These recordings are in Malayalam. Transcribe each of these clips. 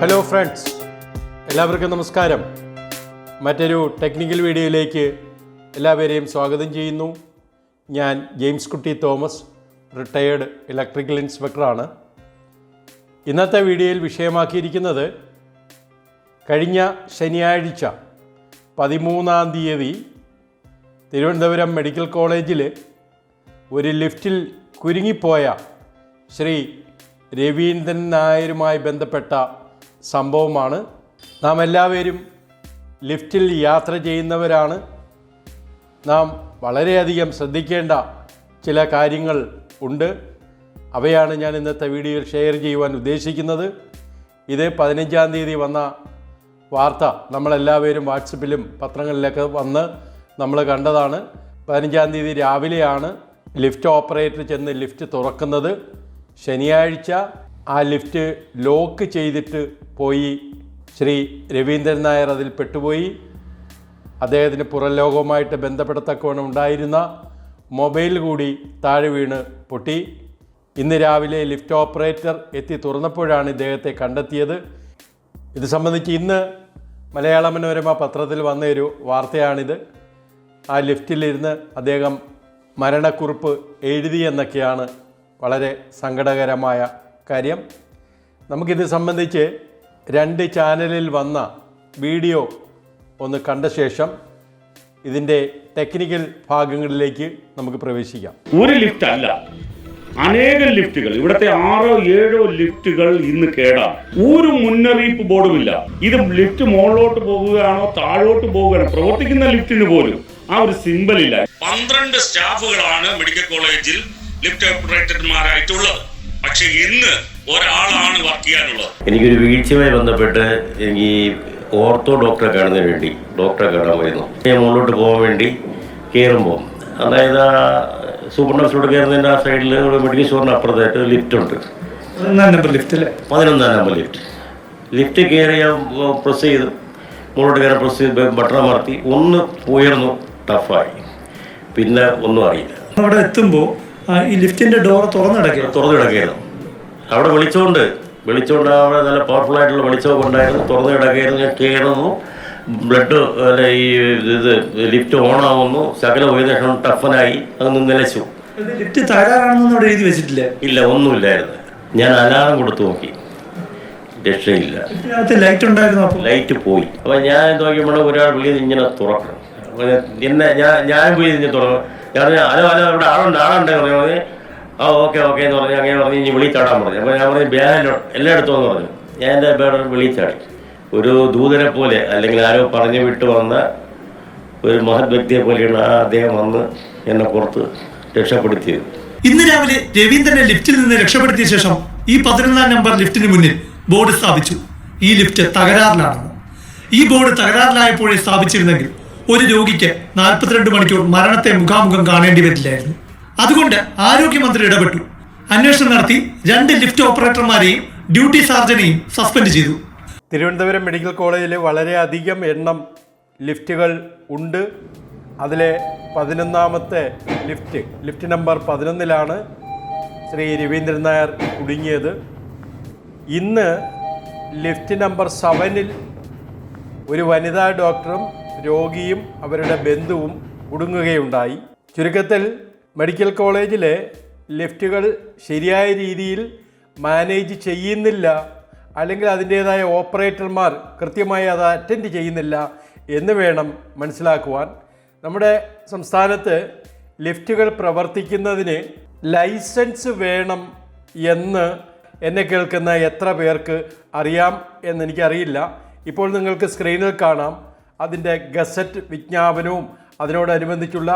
ഹലോ ഫ്രണ്ട്സ് എല്ലാവർക്കും നമസ്കാരം. മറ്റൊരു ടെക്നിക്കൽ വീഡിയോയിലേക്ക് എല്ലാവരെയും സ്വാഗതം ചെയ്യുന്നു. ഞാൻ ജെയിംസ് കുട്ടി തോമസ് റിട്ടയേർഡ് ഇലക്ട്രിക്കൽ ഇൻസ്പെക്ടറാണ് ഇന്നത്തെ വീഡിയോയിൽ വിഷയമാക്കിയിരിക്കുന്നത് കഴിഞ്ഞ ശനിയാഴ്ച പതിമൂന്നാം തീയതി തിരുവനന്തപുരം മെഡിക്കൽ കോളേജിൽ ഒരു ലിഫ്റ്റിൽ കുരുങ്ങിപ്പോയ ശ്രീ രവീന്ദ്രൻ നായരുമായി ബന്ധപ്പെട്ട സംഭവമാണ്. നാം എല്ലാവരും ലിഫ്റ്റിൽ യാത്ര ചെയ്യുന്നവരാണ്. നാം വളരെയധികം ശ്രദ്ധിക്കേണ്ട ചില കാര്യങ്ങൾ ഉണ്ട്. അവയാണ് ഞാൻ ഇന്നത്തെ വീഡിയോയിൽ ഷെയർ ചെയ്യുവാൻ ഉദ്ദേശിക്കുന്നത്. ഇത് പതിനഞ്ചാം തീയതി വന്ന വാർത്ത. നമ്മളെല്ലാവരും വാട്സപ്പിലും പത്രങ്ങളിലൊക്കെ വന്ന് നമ്മൾ കണ്ടതാണ്. പതിനഞ്ചാം തീയതി രാവിലെയാണ് ലിഫ്റ്റ് ഓപ്പറേറ്റർ ചെന്ന് ലിഫ്റ്റ് തുറക്കുന്നത്. ശനിയാഴ്ച ആ ലിഫ്റ്റ് ലോക്ക് ചെയ്തിട്ട് പോയി. ശ്രീ രവീന്ദ്രൻ നായർ അതിൽ പെട്ടുപോയി. അദ്ദേഹത്തിന് പുറം ലോകവുമായിട്ട് ഉണ്ടായിരുന്ന മൊബൈൽ കൂടി താഴെ വീണ് പൊട്ടി. ഇന്ന് രാവിലെ ലിഫ്റ്റ് ഓപ്പറേറ്റർ എത്തി തുറന്നപ്പോഴാണ് ഇദ്ദേഹത്തെ കണ്ടെത്തിയത്. ഇത് സംബന്ധിച്ച് ഇന്ന് മലയാള മനോരമ പത്രത്തിൽ വന്ന ഒരു വാർത്തയാണിത്. ആ ലിഫ്റ്റിലിരുന്ന് അദ്ദേഹം മരണക്കുറിപ്പ് എഴുതി എന്നൊക്കെയാണ് വളരെ സങ്കടകരമായ കാര്യം നമുക്കിത് സംബന്ധിച്ച് രണ്ട് ചാനലിൽ വന്ന വീഡിയോ ഒന്ന് കണ്ട ശേഷം ഇതിന്റെ ടെക്നിക്കൽ ഭാഗങ്ങളിലേക്ക് നമുക്ക് പ്രവേശിക്കാം. ഒരു ലിഫ്റ്റ് അല്ല. അനേകം ലിഫ്റ്റുകൾ. ഇവിടുത്തെ ആറോ ഏഴോ ലിഫ്റ്റുകൾ ഇന്ന് കേടാണ് ഒരു മുന്നറിയിപ്പ് ബോർഡുമില്ല. ഇത് ലിഫ്റ്റ് മുകളിലോട്ട് പോകുകയാണോ താഴോട്ട് പോവുകയാണോ പ്രവർത്തിക്കുന്ന ലിഫ്റ്റിന് പോലും ആ ഒരു സിമ്പൽ ഇല്ല. പന്ത്രണ്ട് സ്റ്റാഫുകളാണ് മെഡിക്കൽ കോളേജിൽ ലിഫ്റ്റ് ഓപ്പറേറ്റർമാരായിട്ടുള്ളത്. പക്ഷെ ഇന്ന് ഒരാളാണ് വർക്ക് ചെയ്യാനുള്ളത്. എനിക്കൊരു വീഴ്ചയുമായി ബന്ധപ്പെട്ട് എനിക്ക് ഈ ഓർത്തോ ഡോക്ടറെ കാണുന്നതിന് വേണ്ടി ഡോക്ടറെ കാണാൻ പോയിരുന്നു. ഞാൻ മുകളിലോട്ട് പോകാൻ വേണ്ടി കയറുമ്പോൾ അതായത് ആ സൂപ്പർ നഴ്സിലോട്ട് കയറുന്നതിന്റെ ആ സൈഡിൽ ഒരു മെഡിക്കൽ സ്റ്റോറിന് അപ്പുറത്തായിട്ട് ലിഫ്റ്റ് ഉണ്ട്. പതിനൊന്നാം നമ്പർ ലിഫ്റ്റ് പതിനൊന്നാം നമ്പർ ലിഫ്റ്റ് ലിഫ്റ്റ് കയറി ഞാൻ പ്രസ് ചെയ്തു മുകളിലോട്ട് കയറി പ്രസ് ചെയ്ത് ബട്ടൺ അമർത്തി ഒന്ന് ഉയർന്നു ടഫായി പിന്നെ ഒന്നും അറിയില്ല. അവിടെ എത്തുമ്പോൾ ഈ ലിഫ്റ്റിന്റെ ഡോർ തുറന്നിടക്കുക തുറന്നു കിടക്കുകയായിരുന്നു. അവിടെ വിളിച്ചോണ്ട് വിളിച്ചോണ്ട് അവിടെ നല്ല പവർഫുൾ ആയിട്ടുള്ള വെളിച്ചമൊക്കെ ഉണ്ടായിരുന്നു. തുറന്നു കിടക്കുകയായിരുന്നു ഞാൻ കയറുന്നു ബ്ലഡ് അല്ല ഈ ഇത് ലിഫ്റ്റ് ഓൺ ആവുന്നു. ശകല ഉയർന്ന ടഫനായി അതൊന്നും നിലച്ചു. ലിഫ്റ്റ് തകരാറാണെന്ന് അവിടെ എഴുതി വെച്ചിട്ടില്ല. ഇല്ല ഒന്നുമില്ലായിരുന്നു. ഞാൻ അലാറം കൊടുത്തു നോക്കി. രക്ഷയില്ല. ലൈറ്റ് ഉണ്ടായിരുന്നു അപ്പോൾ. ലൈറ്റ് പോയി. അപ്പൊ ഞാൻ നോക്കിയപ്പോൾ ഒരാൾ വിളിയത് ഇങ്ങനെ തുറക്കണം. എന്നെ ഞാൻ ഞാൻ പോയി ഇങ്ങനെ തുറന്നു ഞാൻ പറഞ്ഞു, ഹലോ ഹലോ ഇവിടെ ആളുണ്ട് ആളുണ്ട് പറഞ്ഞു പറഞ്ഞു. ആ ഓക്കെ ഓക്കെ എന്ന് പറഞ്ഞു. അങ്ങനെ പറഞ്ഞു ഇനി വിളിച്ചാടാൻ പറഞ്ഞു. അപ്പോൾ ഞാൻ പറഞ്ഞു ബാഗിലോ എല്ലായിടത്തും എന്ന് പറഞ്ഞു. ഞാൻ എന്റെ ബാഗ് വിളിച്ചാടി ഒരു ദൂതനെ പോലെ അല്ലെങ്കിൽ ആരോ പറഞ്ഞു വിട്ട് വന്ന ഒരു മഹത് വ്യക്തിയെ പോലെയാണ് ആ അദ്ദേഹം വന്ന് എന്നെ പുറത്ത് രക്ഷപ്പെടുത്തിയത്. ഇന്ന് രാവിലെ രവീന്ദ്രനെ ലിഫ്റ്റിൽ നിന്ന് രക്ഷപ്പെടുത്തിയ ശേഷം ഈ പതിനൊന്നാം നമ്പർ ലിഫ്റ്റിന് മുന്നിൽ ബോർഡ് സ്ഥാപിച്ചു. ഈ ലിഫ്റ്റ് തകരാറിലാണെന്ന്. ഈ ബോർഡ് തകരാറിലായപ്പോഴേ സ്ഥാപിച്ചിരുന്നെങ്കിൽ ഒരു രോഗിക്ക് നാൽപ്പത്തിരണ്ട് മണിക്കൂർ മരണത്തെ മുഖാമുഖം കാണേണ്ടി വരില്ലായിരുന്നു. അതുകൊണ്ട് ആരോഗ്യമന്ത്രി ഇടപെട്ടു. അന്വേഷണം നടത്തി രണ്ട് ലിഫ്റ്റ് ഓപ്പറേറ്റർമാരെയും ഡ്യൂട്ടി സാർജനെയും സസ്പെൻഡ് ചെയ്തു. തിരുവനന്തപുരം മെഡിക്കൽ കോളേജിൽ വളരെയധികം എണ്ണം ലിഫ്റ്റുകൾ ഉണ്ട്. അതിലെ പതിനൊന്നാമത്തെ ലിഫ്റ്റ് ലിഫ്റ്റ് നമ്പർ പതിനൊന്നിലാണ് ശ്രീ രവീന്ദ്രൻ നായർ കുടുങ്ങിയത്. ഇന്ന് ലിഫ്റ്റ് നമ്പർ സെവനിൽ ഒരു വനിതാ ഡോക്ടറും രോഗിയും അവരുടെ ബന്ധുവും കുടുങ്ങുകയുണ്ടായി. ചുരുക്കത്തിൽ മെഡിക്കൽ കോളേജിലെ ലിഫ്റ്റുകൾ ശരിയായ രീതിയിൽ മാനേജ് ചെയ്യുന്നില്ല അല്ലെങ്കിൽ അതിന്റേതായ ഓപ്പറേറ്റർമാർ കൃത്യമായി അത് അറ്റൻഡ് ചെയ്യുന്നില്ല എന്ന് വേണം മനസ്സിലാക്കുവാൻ. നമ്മുടെ സംസ്ഥാനത്ത് ലിഫ്റ്റുകൾ പ്രവർത്തിക്കുന്നതിന് ലൈസൻസ് വേണം എന്ന് എന്നെ കേൾക്കുന്ന എത്ര പേർക്ക് അറിയാം എന്നെനിക്കറിയില്ല ഇപ്പോൾ നിങ്ങൾക്ക് സ്ക്രീനിൽ കാണാം. അതിന്റെ ഗസറ്റ് വിജ്ഞാപനവും അതിനോടനുബന്ധിച്ചുള്ള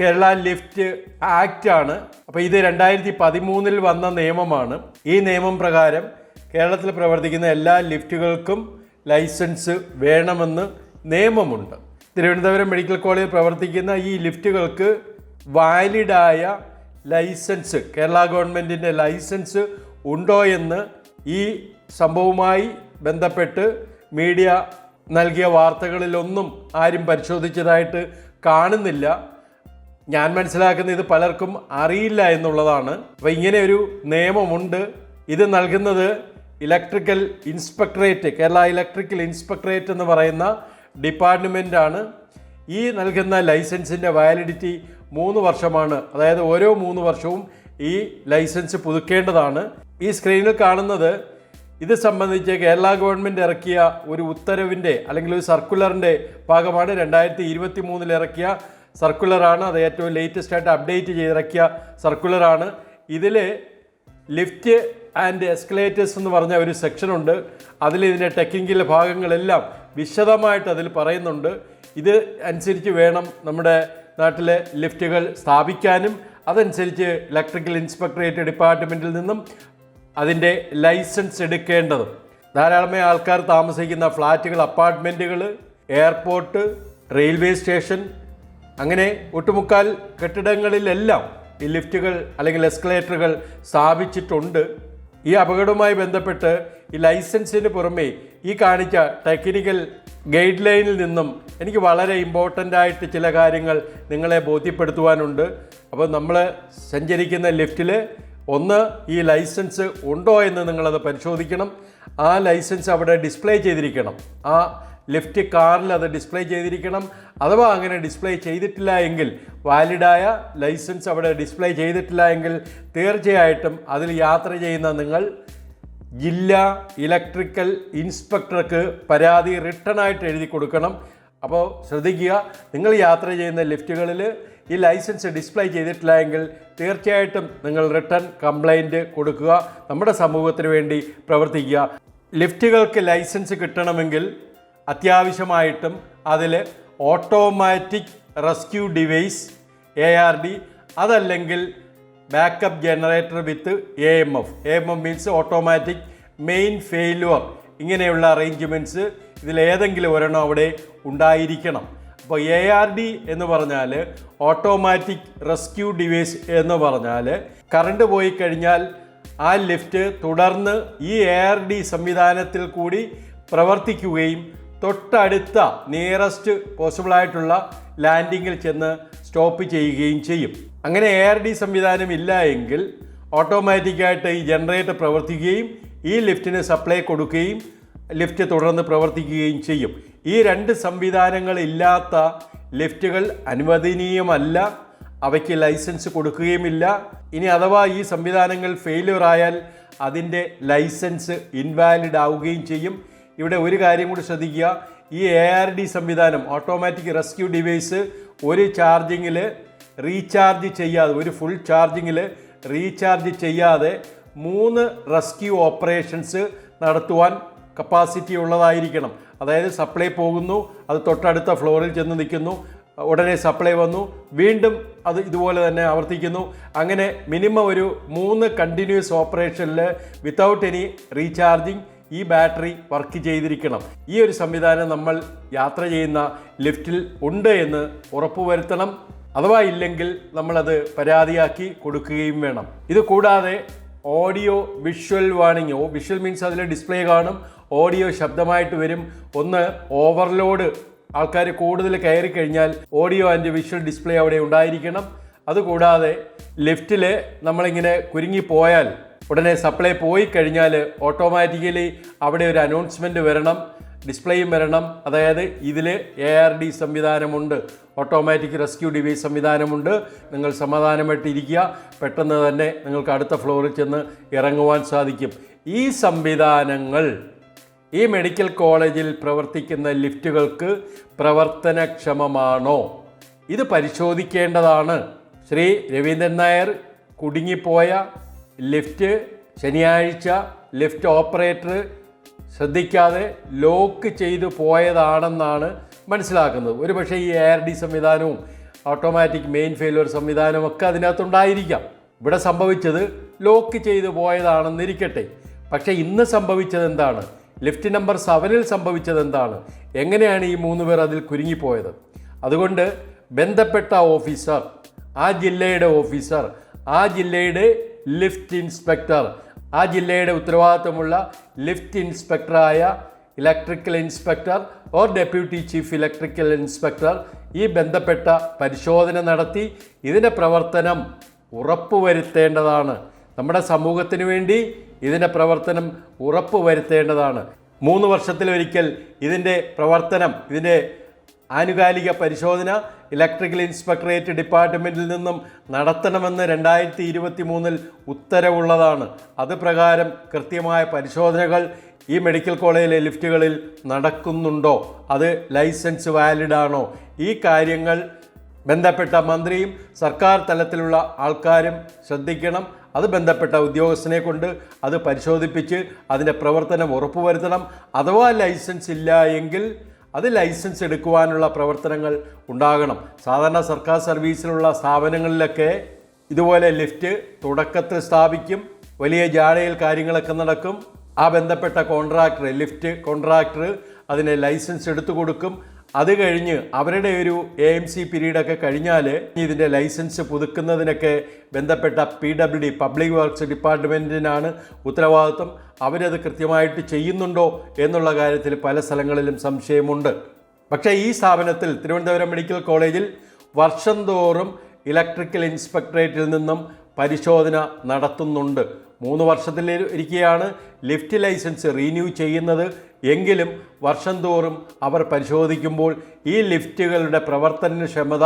കേരള ലിഫ്റ്റ് ആക്റ്റ് ആണ്. അപ്പോൾ ഇത് രണ്ടായിരത്തി പതിമൂന്നിൽ വന്ന നിയമമാണ്. ഈ നിയമം പ്രകാരം കേരളത്തിൽ പ്രവർത്തിക്കുന്ന എല്ലാ ലിഫ്റ്റുകൾക്കും ലൈസൻസ് വേണമെന്ന് നിയമമുണ്ട്. തിരുവനന്തപുരം മെഡിക്കൽ കോളേജിൽ പ്രവർത്തിക്കുന്ന ഈ ലിഫ്റ്റുകൾക്ക് വാലിഡായ ലൈസൻസ് കേരള ഗവൺമെന്റിന്റെ ലൈസൻസ് ഉണ്ടോ എന്ന് ഈ സംഭവവുമായി ബന്ധപ്പെട്ട് മീഡിയ നൽകിയ വാർത്തകളിലൊന്നും ആരും പരിശോധിച്ചതായിട്ട് കാണുന്നില്ല. ഞാൻ മനസ്സിലാക്കുന്ന ഇത് പലർക്കും അറിയില്ല എന്നുള്ളതാണ്. അപ്പോൾ ഇങ്ങനെ ഒരു നിയമമുണ്ട്. ഇത് നൽകുന്നത് electrical inspectorate Kerala electrical inspectorate എന്ന് പറയുന്ന ഡിപ്പാർട്ട്മെന്റാണ് ഈ നൽകുന്ന ലൈസൻസിന്റെ വാലിഡിറ്റി മൂന്ന് വർഷമാണ്. അതായത് ഓരോ മൂന്ന് വർഷവും ഈ ലൈസൻസ് പുതുക്കേണ്ടതാണ്. ഈ സ്ക്രീനിൽ കാണുന്നത് ഇത് സംബന്ധിച്ച് കേരള ഗവൺമെന്റ് ഇറക്കിയ ഒരു ഉത്തരവിന്റെ അല്ലെങ്കിൽ ഒരു സർക്കുലറിന്റെ ഭാഗമാണ് രണ്ടായിരത്തി ഇരുപത്തി മൂന്നിൽ ഇറക്കിയ സർക്കുലറാണ്. അത് ഏറ്റവും ലേറ്റസ്റ്റ് ആയിട്ട് അപ്ഡേറ്റ് ചെയ്തിറക്കിയ സർക്കുലറാണ്. ഇതിൽ ലിഫ്റ്റ് ആൻഡ് എസ്കലേറ്റേഴ്സ് എന്ന് പറഞ്ഞ ഒരു സെക്ഷനുണ്ട് അതിൽ ഇതിന്റെ ടെക്കിങ്ങിലെ ഭാഗങ്ങളെല്ലാം വിശദമായിട്ട് അതിൽ പറയുന്നുണ്ട്. ഇത് അനുസരിച്ച് വേണം നമ്മുടെ നാട്ടിലെ ലിഫ്റ്റുകൾ സ്ഥാപിക്കാനും. അതനുസരിച്ച് ഇലക്ട്രിക്കൽ ഇൻസ്പെക്ടറേറ്റ് ഡിപ്പാർട്ട്മെന്റിൽ നിന്നും അതിന്റെ ലൈസൻസ് എടുക്കേണ്ടതും. ധാരാളമായ ആൾക്കാർ താമസിക്കുന്ന ഫ്ലാറ്റുകൾ അപ്പാർട്ട്മെന്റുകൾ എയർപോർട്ട് റെയിൽവേ സ്റ്റേഷൻ അങ്ങനെ ഒട്ടുമുക്കാൽ കെട്ടിടങ്ങളിലെല്ലാം ഈ ലിഫ്റ്റുകൾ അല്ലെങ്കിൽ എസ്കലേറ്ററുകൾ സ്ഥാപിച്ചിട്ടുണ്ട്. ഈ അപകടവുമായി ബന്ധപ്പെട്ട് ഈ ലൈസൻസിന് പുറമേ ഈ കാണിച്ച ടെക്നിക്കൽ ഗൈഡ് ലൈനിൽ നിന്നും എനിക്ക് വളരെ ഇമ്പോർട്ടന്റ് ആയിട്ട് ചില കാര്യങ്ങൾ നിങ്ങളെ ബോധ്യപ്പെടുത്തുവാനുണ്ട്. അപ്പോൾ നമ്മൾ സഞ്ചരിക്കുന്ന ലിഫ്റ്റിൽ ഒന്ന് ഈ ലൈസൻസ് ഉണ്ടോ എന്ന് നിങ്ങളത് പരിശോധിക്കണം. ആ ലൈസൻസ് അവിടെ ഡിസ്പ്ലേ ചെയ്തിരിക്കണം. ആ ലിഫ്റ്റ് കാറിൽ അത് ഡിസ്പ്ലേ ചെയ്തിരിക്കണം. അഥവാ അങ്ങനെ ഡിസ്പ്ലേ ചെയ്തിട്ടില്ല എങ്കിൽ വാലിഡായ ലൈസൻസ് അവിടെ ഡിസ്പ്ലേ ചെയ്തിട്ടില്ല എങ്കിൽ തീർച്ചയായിട്ടും അതിൽ യാത്ര ചെയ്യുന്ന നിങ്ങൾ ജില്ലാ ഇലക്ട്രിക്കൽ ഇൻസ്പെക്ടർക്ക് പരാതി റിട്ടേൺ ആയിട്ട് എഴുതി കൊടുക്കണം. അപ്പോൾ ശ്രദ്ധിക്കുക നിങ്ങൾ യാത്ര ചെയ്യുന്ന ലിഫ്റ്റുകളിൽ ഈ ലൈസൻസ് ഡിസ്പ്ലേ ചെയ്തിട്ടില്ല എങ്കിൽ തീർച്ചയായിട്ടും നിങ്ങൾ റിട്ടേൺ കംപ്ലൈന്റ് കൊടുക്കുക. നമ്മുടെ സമൂഹത്തിന് വേണ്ടി പ്രവർത്തിക്കുക. ലിഫ്റ്റുകൾക്ക് ലൈസൻസ് കിട്ടണമെങ്കിൽ അത്യാവശ്യമായിട്ടും അതിൽ automatic rescue device A R D അതല്ലെങ്കിൽ backup generator with A M F A M F means automatic main failure ഇങ്ങനെയുള്ള അറേഞ്ച്മെന്റ്സ് ഇതിലേതെങ്കിലും ഒരെണ്ണം അവിടെ ഉണ്ടായിരിക്കണം. അപ്പോൾ എ ആർ ഡി എന്ന് പറഞ്ഞാൽ ഓട്ടോമാറ്റിക് റെസ്ക്യൂ ഡിവൈസ് എന്ന് പറഞ്ഞാൽ കറണ്ട് പോയി കഴിഞ്ഞാൽ ആ ലിഫ്റ്റ് തുടർന്ന് ഈ എ ആർ ഡി സംവിധാനത്തിൽ കൂടി പ്രവർത്തിക്കുകയും തൊട്ടടുത്ത നിയറസ്റ്റ് പോസിബിളായിട്ടുള്ള ലാൻഡിങ്ങിൽ ചെന്ന് സ്റ്റോപ്പ് ചെയ്യുകയും ചെയ്യും. അങ്ങനെ എ ആർ ഡി സംവിധാനം ഇല്ല എങ്കിൽ ഓട്ടോമാറ്റിക്കായിട്ട് ഈ ജനറേറ്റർ പ്രവർത്തിക്കുകയും ഈ ലിഫ്റ്റിന് സപ്ലൈ കൊടുക്കുകയും ലിഫ്റ്റ് തുടർന്ന് പ്രവർത്തിക്കുകയും ചെയ്യും. ഈ രണ്ട് സംവിധാനങ്ങളില്ലാത്ത ലിഫ്റ്റുകൾ അനുവദനീയമല്ല. അവയ്ക്ക് ലൈസൻസ് കൊടുക്കുകയുമില്ല. ഇനി അഥവാ ഈ സംവിധാനങ്ങൾ ഫെയിലിയർ ആയാൽ അതിന്റെ ലൈസൻസ് ഇൻവാലിഡ് ആവുകയും ചെയ്യും. ഇവിടെ ഒരു കാര്യം കൂടി ശ്രദ്ധിക്കുക. ഈ എ ആർ ഡി സംവിധാനം ഓട്ടോമാറ്റിക് റെസ്ക്യൂ ഡിവൈസ് ഒരു ചാർജിങ്ങിൽ റീചാർജ് ചെയ്യാതെ ഒരു ഫുൾ ചാർജിങ്ങിൽ റീചാർജ് ചെയ്യാതെ മൂന്ന് റെസ്ക്യൂ ഓപ്പറേഷൻസ് നടത്തുവാൻ കപ്പാസിറ്റി ഉള്ളതായിരിക്കണം. അതായത് സപ്ലൈ പോകുന്നു അത് തൊട്ടടുത്ത ഫ്ലോറിൽ ചെന്ന് നിൽക്കുന്നു ഉടനെ സപ്ലൈ വന്നു വീണ്ടും അത് ഇതുപോലെ തന്നെ ആവർത്തിക്കുന്നു. അങ്ങനെ മിനിമം ഒരു മൂന്ന് കണ്ടിന്യൂസ് ഓപ്പറേഷനിൽ വിത്തൗട്ട് എനി റീചാർജിങ് ഈ ബാറ്ററി വർക്ക് ചെയ്തിരിക്കണം. ഈ ഒരു സംവിധാനം നമ്മൾ യാത്ര ചെയ്യുന്ന ലിഫ്റ്റിൽ ഉണ്ട് എന്ന് ഉറപ്പുവരുത്തണം. അഥവാ ഇല്ലെങ്കിൽ നമ്മളത് പരാതിയാക്കി കൊടുക്കുകയും വേണം. ഇത് കൂടാതെ audio visual warning visual means അതിൽ ഡിസ്പ്ലേ കാണും ഓഡിയോ ശബ്ദമായിട്ട് വരും. ഒന്ന് ഓവർലോഡ്. ആൾക്കാർ കൂടുതൽ കയറി കഴിഞ്ഞാൽ ഓഡിയോ ആൻഡ് വിഷ്വൽ ഡിസ്പ്ലേ അവിടെ ഉണ്ടായിരിക്കണം. അതുകൂടാതെ ലിഫ്റ്റിൽ നമ്മളിങ്ങനെ കുരുങ്ങിപ്പോയാൽ ഉടനെ സപ്ലൈ പോയി കഴിഞ്ഞാൽ ഓട്ടോമാറ്റിക്കലി അവിടെ ഒരു അനൗൺസ്മെന്റ് വരണം. ഡിസ്പ്ലേയും വരണം. അതായത് ഇതിൽ എ ആർ ഡി സംവിധാനമുണ്ട്. ഓട്ടോമാറ്റിക് റെസ്ക്യൂ ഡിവൈസ് സംവിധാനമുണ്ട്. നിങ്ങൾ സമാധാനമായിട്ട് ഇരിക്കുക പെട്ടെന്ന് തന്നെ നിങ്ങൾക്ക് അടുത്ത ഫ്ലോറിൽ ചെന്ന് ഇറങ്ങുവാൻ സാധിക്കും. ഈ സംവിധാനങ്ങൾ ഈ മെഡിക്കൽ കോളേജിൽ പ്രവർത്തിക്കുന്ന ലിഫ്റ്റുകൾക്ക് പ്രവർത്തനക്ഷമമാണോ? ഇത് പരിശോധിക്കേണ്ടതാണ്. ശ്രീ രവീന്ദ്രൻ നായർ കുടുങ്ങിപ്പോയ ലിഫ്റ്റ് ശനിയാഴ്ച ലിഫ്റ്റ് ഓപ്പറേറ്റർ ശ്രദ്ധിക്കാതെ ലോക്ക് ചെയ്തു പോയതാണെന്നാണ് മനസ്സിലാക്കുന്നത്. ഒരുപക്ഷെ ഈ എയർ ഡി സംവിധാനവും ഓട്ടോമാറ്റിക് മെയിൻ ഫെയിലുവർ സംവിധാനവും ഒക്കെ അതിനകത്തുണ്ടായിരിക്കാം. ഇവിടെ സംഭവിച്ചത് ലോക്ക് ചെയ്തു പോയതാണെന്നിരിക്കട്ടെ. പക്ഷേ ഇന്ന് സംഭവിച്ചത് എന്താണ് ലിഫ്റ്റ് നമ്പർ സെവനിൽ സംഭവിച്ചത് എന്താണ് എങ്ങനെയാണ് ഈ മൂന്ന് പേർ അതിൽ കുരുങ്ങിപ്പോയത്? അതുകൊണ്ട് ബന്ധപ്പെട്ട ഓഫീസർ ആ ജില്ലയുടെ ഓഫീസർ ആ ജില്ലയുടെ ലിഫ്റ്റ് ഇൻസ്പെക്ടർ ആ ജില്ലയുടെ ഉത്തരവാദിത്തമുള്ള lift ഇൻസ്പെക്ടറായ electrical inspector or deputy chief electrical inspector ഈ ബന്ധപ്പെട്ട പരിശോധന നടത്തി ഇതിന്റെ പ്രവർത്തനം ഉറപ്പുവരുത്തേണ്ടതാണ്. നമ്മുടെ സമൂഹത്തിന് വേണ്ടി ഇതിന്റെ പ്രവർത്തനം ഉറപ്പുവരുത്തേണ്ടതാണ്. മൂന്ന് വർഷത്തിലൊരിക്കൽ ഇതിന്റെ പ്രവർത്തനം ഇതിന്റെ ആനുകാലിക പരിശോധന ഇലക്ട്രിക്കൽ ഇൻസ്പെക്ടറേറ്റ് ഡിപ്പാർട്ട്മെന്റിൽ നിന്നും നടത്തണമെന്ന് രണ്ടായിരത്തി ഇരുപത്തി മൂന്നിൽ ഉത്തരവുള്ളതാണ്. അത് പ്രകാരം കൃത്യമായ പരിശോധനകൾ ഈ മെഡിക്കൽ കോളേജിലെ ലിഫ്റ്റുകളിൽ നടക്കുന്നുണ്ടോ? അത് ലൈസൻസ് വാലിഡാണോ? ഈ കാര്യങ്ങൾ ബന്ധപ്പെട്ട മന്ത്രിയും സർക്കാർ തലത്തിലുള്ള ആൾക്കാരും ശ്രദ്ധിക്കണം. അത് ബന്ധപ്പെട്ട ഉദ്യോഗസ്ഥനെ കൊണ്ട് അത് പരിശോധിപ്പിച്ച് അതിന്റെ പ്രവർത്തനം ഉറപ്പുവരുത്തണം. അഥവാ ലൈസൻസ് ഇല്ല എങ്കിൽ അത് ലൈസൻസ് എടുക്കുവാനുള്ള പ്രവർത്തനങ്ങൾ ഉണ്ടാകണം. സാധാരണ സർക്കാർ സർവീസിലുള്ള സ്ഥാപനങ്ങളിലൊക്കെ ഇതുപോലെ ലിഫ്റ്റ് തുടക്കത്തിൽ സ്ഥാപിക്കും. വലിയ ജാടയിൽ കാര്യങ്ങളൊക്കെ നടക്കും. ആ ബന്ധപ്പെട്ട കോൺട്രാക്ടർ ലിഫ്റ്റ് കോൺട്രാക്ടർ അതിനെ ലൈസൻസ് എടുത്തു കൊടുക്കും. അത് കഴിഞ്ഞ് അവരുടെ ഒരു എ എം സി പീരീഡൊക്കെ കഴിഞ്ഞാൽ ഇതിന്റെ ലൈസൻസ് പുതുക്കുന്നതിനൊക്കെ ബന്ധപ്പെട്ട P W D public works ഡിപ്പാർട്ട്മെന്റിനാണ് ഉത്തരവാദിത്വം. അവരത് കൃത്യമായിട്ട് ചെയ്യുന്നുണ്ടോ എന്നുള്ള കാര്യത്തിൽ പല സ്ഥലങ്ങളിലും സംശയമുണ്ട്. പക്ഷേ ഈ സ്ഥാപനത്തിൽ തിരുവനന്തപുരം മെഡിക്കൽ കോളേജിൽ വർഷം തോറും ഇലക്ട്രിക്കൽ ഇൻസ്പെക്ടറേറ്റിൽ നിന്നും പരിശോധന നടത്തുന്നുണ്ട്. മൂന്ന് വർഷത്തിൽ ഇരിക്കുകയാണ് ലിഫ്റ്റ് ലൈസൻസ് റീന്യൂ ചെയ്യുന്നത്. എങ്കിലും വർഷം തോറും അവർ പരിശോധിക്കുമ്പോൾ ഈ ലിഫ്റ്റുകളുടെ പ്രവർത്തനക്ഷമത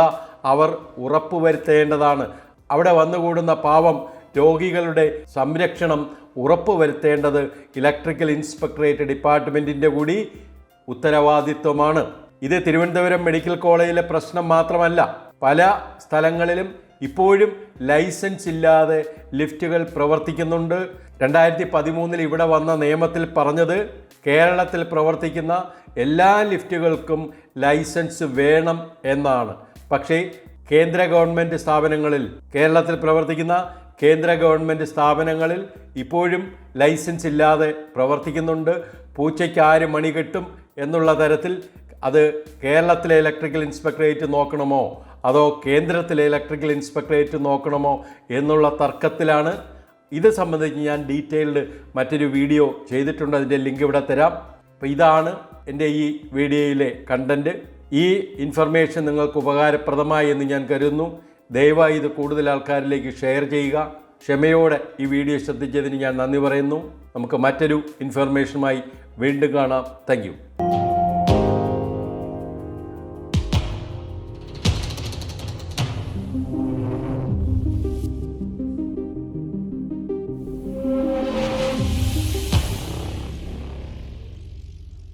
അവർ ഉറപ്പുവരുത്തേണ്ടതാണ്. അവിടെ വന്നുകൂടുന്ന പാവം രോഗികളുടെ സംരക്ഷണം ഉറപ്പുവരുത്തേണ്ടത് ഇലക്ട്രിക്കൽ ഇൻസ്പെക്ടറേറ്റ് ഡിപ്പാർട്ട്മെന്റിന്റെ കൂടി ഉത്തരവാദിത്വമാണ്. ഇത് തിരുവനന്തപുരം മെഡിക്കൽ കോളേജിലെ പ്രശ്നം മാത്രമല്ല പല സ്ഥലങ്ങളിലും ഇപ്പോഴും ലൈസൻസ് ഇല്ലാതെ ലിഫ്റ്റുകൾ പ്രവർത്തിക്കുന്നുണ്ട്. രണ്ടായിരത്തി പതിമൂന്നിൽ ഇവിടെ വന്ന നിയമത്തിൽ പറഞ്ഞത് കേരളത്തിൽ പ്രവർത്തിക്കുന്ന എല്ലാ ലിഫ്റ്റുകൾക്കും ലൈസൻസ് വേണം എന്നാണ്. പക്ഷേ കേന്ദ്ര ഗവൺമെന്റ് സ്ഥാപനങ്ങളിൽ കേരളത്തിൽ പ്രവർത്തിക്കുന്ന കേന്ദ്ര ഗവൺമെന്റ് സ്ഥാപനങ്ങളിൽ ഇപ്പോഴും ലൈസൻസ് ഇല്ലാതെ പ്രവർത്തിക്കുന്നുണ്ട്. പൂച്ചയ്ക്ക് ആര് മണി കെട്ടും എന്നുള്ള തരത്തിൽ അത് കേരളത്തിലെ ഇലക്ട്രിക്കൽ ഇൻസ്പെക്ടറേറ്റ് നോക്കണമോ? അതോ കേന്ദ്രത്തിലെ ഇലക്ട്രിക്കൽ ഇൻസ്പെക്ടറേറ്റ് നോക്കണമോ എന്നുള്ള തർക്കത്തിലാണ്? ഇത് സംബന്ധിച്ച് ഞാൻ ഡീറ്റെയിൽഡ് മറ്റൊരു വീഡിയോ ചെയ്തിട്ടുണ്ട് അതിന്റെ ലിങ്ക് ഇവിടെ തരാം. അപ്പോൾ ഇതാണ് എന്റെ ഈ വീഡിയോയിലെ കണ്ടന്റ് ഈ ഇൻഫർമേഷൻ നിങ്ങൾക്ക് ഉപകാരപ്രദമായി എന്ന് ഞാൻ കരുതുന്നു. ദയവായി ഇത് കൂടുതൽ ആൾക്കാരിലേക്ക് ഷെയർ ചെയ്യുക. ക്ഷമയോടെ ഈ വീഡിയോ ശ്രദ്ധിച്ചതിന് ഞാൻ നന്ദി പറയുന്നു. നമുക്ക് മറ്റൊരു ഇൻഫർമേഷനുമായി വീണ്ടും കാണാം. താങ്ക്